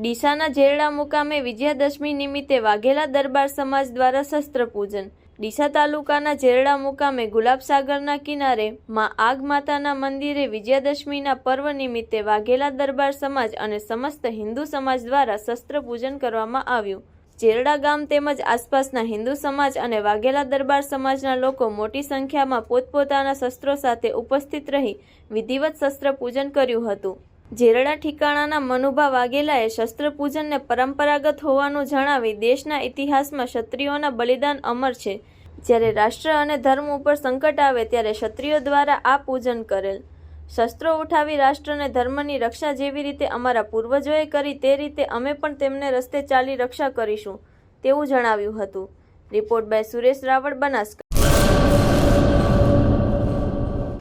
ડીસાના જેરડા મુકામે વિજયાદશમી નિમિત્તે વાઘેલા દરબાર સમાજ દ્વારા શસ્ત્ર પૂજન ડીસા તાલુકાના જેરડા મુકામે ગુલાબસાગરના કિનારે માં આગ માતાના મંદિરે વિજયાદશમીના પર્વ નિમિત્તે વાઘેલા દરબાર સમાજ અને સમસ્ત હિન્દુ સમાજ દ્વારા શસ્ત્ર પૂજન કરવામાં આવ્યું. જેરડા ગામ તેમજ આસપાસના હિન્દુ સમાજ અને વાઘેલા દરબાર સમાજના લોકો મોટી સંખ્યામાં પોતપોતાના શસ્ત્રો સાથે ઉપસ્થિત રહી વિધિવત શસ્ત્ર પૂજન કર્યું હતું. જેરડા ઠિકાણાના મનુભા વાઘેલાએ શસ્ત્ર પૂજનને પરંપરાગત હોવાનું જણાવી દેશના ઇતિહાસમાં ક્ષત્રિયોના બલિદાન અમર છે. જ્યારે રાષ્ટ્ર અને ધર્મ ઉપર સંકટ આવે ત્યારે ક્ષત્રિયો દ્વારા આ પૂજન કરેલ. શસ્ત્રો ઉઠાવી રાષ્ટ્ર અને ધર્મની રક્ષા જેવી રીતે અમારા પૂર્વજોએ કરી તે રીતે અમે પણ તેમને રસ્તે ચાલી રક્ષા કરીશું, તેવું જણાવ્યું હતું. Report by Suresh Raval Banaskantha.